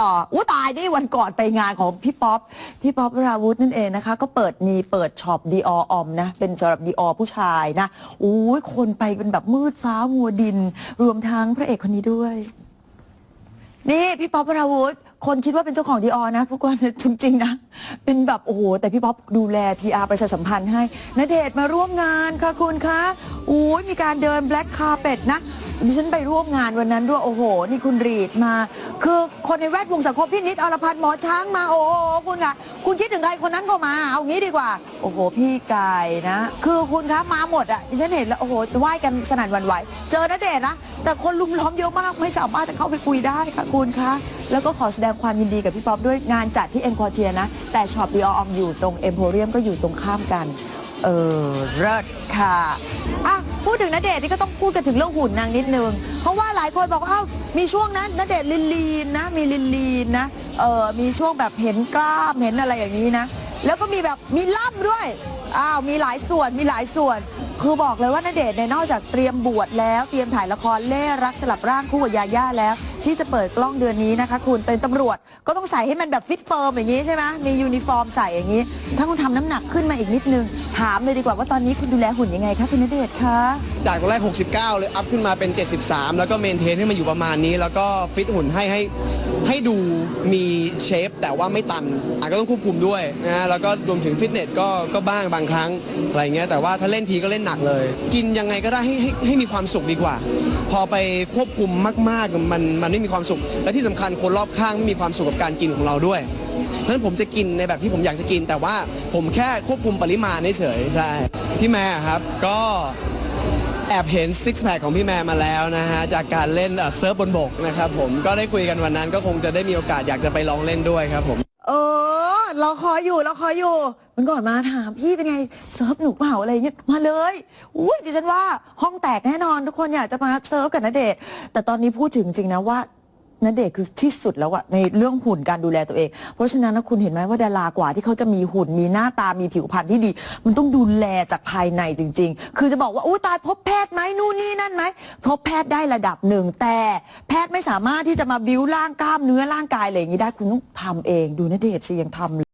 ต่ออู้ตายนี่วันก่อนไปงานของพี่ป๊อป พี่ป๊อปวราวุธนั่นเองนะคะ ก็เปิดมีเปิดช็อปดีอออมนะ เป็นสำหรับดีออผู้ชายนะอู้ยคนไปเป็นแบบมืดฟ้ามัวดิน รวมทั้งพระเอกคนนี้ด้วย นี่พี่ป๊อปวราวุธคนคิดว่าเป็นเจ้าของดีออนะทุกคนจริงๆนะ เป็นแบบโอ้โห แต่พี่ป๊อปดูแล PR ประชาสัมพันธ์ให้ณเดชน์มาร่วมงานค่ะคุณคะอุ้ยมีการเดินแบล็ k คา r เป็ดนะ ดิฉันไปร่วมงานวันนั้นด้วย โอ้โห นี่คุณรีดมา คือคนในแวดวงสังคมพี่นิดอรพันธ์หมอช้างมา โอ้โห คุณค่ะ คุณคิดถึงใครคนนั้นก็มา เอางี้ดีกว่า โอ้โห พี่ไกายนะ คือคุณคะมาหมดอะ ดิฉันเห็นแล้ว โอ้โหไหว้กันสนั่นหวันไหว เจอณเดชน์นะ แต่คนลุมล้อมเยอะมาก ไม่สามารถจะเข้าไปคุยได้ค่ะคุณคะ แล้วก็ขอแสดงความยินดีกับพี่ป๊อปด้วยงานจัดที่เอ็นควอเทียนะ แต่ช็อปดีออมอยู่ตรงเอ็มโพเรียมก็อยู่ตรงข้ามกัน เออเลิศค่ะ พูดถึงนเดชน์นี่ก็ต้องพูดกันถึงเรื่องหุ่นนางนิดนึง เพราะว่าหลายคนบอกว่าเอ้ามีช่วงนั้นนเดชน์ลินลีนนะ มีลินลีนนะ เออมีช่วงแบบเห็นกล้ามเห็นอะไรอย่างนี้นะ แล้วก็มีแบบมีล่ำด้วย อ้าวมีหลายส่วนมีหลายส่วน คือบอกเลยว่านเดชน์เนี่ยนอกจากเตรียมบวชแล้ว เตรียมถ่ายละครเล่รักสลับร่างคู่กับยาย่าแล้ว ที่จะเปิดกล้องเดือนนี้นะคะ คุณเป็นตำรวจก็ต้องใส่ให้มันแบบฟิตเฟิร์มอย่างนี้ใช่ไหมมียูนิฟอร์มใส่อย่างนี้ ถ้าคุณทำน้ำหนักขึ้นมาอีกนิดนึง ถามเลยดีกว่าว่าตอนนี้คุณดูแลหุ่นยังไงคะคุณณเดชน์คะจากตอนแรก 69 เลยอัพขึ้นมาเป็น 73 แล้วก็เมนเทนให้มันอยู่ประมาณนี้ แล้วก็ฟิตหุ่นให้ให้ให้ดูมีเชฟแต่ว่าไม่ตันอะก็ต้องควบคุมด้วยนะฮะแล้วก็รวมถึงฟิตเนสก็ก็บ้างบางครั้งอะไรเงี้ยแต่ว่าถ้าเล่นทีก็เล่นหนักเลย กินยังไงก็ได้ให้ให้ให้มีความสุขดีกว่า พอไปควบคุมมากๆมันมันไม่มีความสุข และที่สำคัญคนรอบข้างไม่มีความสุขกับการกินของเราด้วยเพราะฉะนั้นผมจะกินในแบบที่ผมอยากจะกิน แต่ว่าผมแค่ควบคุมปริมาณเฉยใช่พี่แม่ครับก็แอบเห็นซิกแพคของพี่แมนมาแล้วนะฮะ จากการเล่นเอ่อเซิร์ฟบนบกนะครับผมก็ได้คุยกันวันนั้นก็คงจะได้มีโอกาสอยากจะไปลองเล่นด้วยครับผม เออเราคอยอยู่เราคอยอยู่ มันก่อนมาถามพี่เป็นไงเซิร์ฟหนุกเปล่าอะไรเงี้ยมาเลยอุ้ยดิฉันว่าห้องแตกแน่นอน ทุกคนอยากจะมาเซิร์ฟกับณเดชน์แต่ตอนนี้พูดถึงจริงนะว่าณเดชน์คือที่สุดแล้วอะในเรื่องหุ่นการดูแลตัวเอง เพราะฉะนั้นนะคุณเห็นไหมว่าดารากว่าที่เขาจะมีหุ่นมีหน้าตามีผิวพรรณที่ดี มันต้องดูแลจากภายในจริง ๆ คือจะบอกว่าอู้ตายพบแพทย์ไหมนู่นนี่นั่นไหมพบแพทย์ได้ระดับหนึ่งแต่แพทย์ไม่สามารถที่จะมาบิ้วร่างกล้ามเนื้อร่างกายอะไรอย่างนี้ได้คุณต้องทำเอง ดูณเดชน์สิยังทำ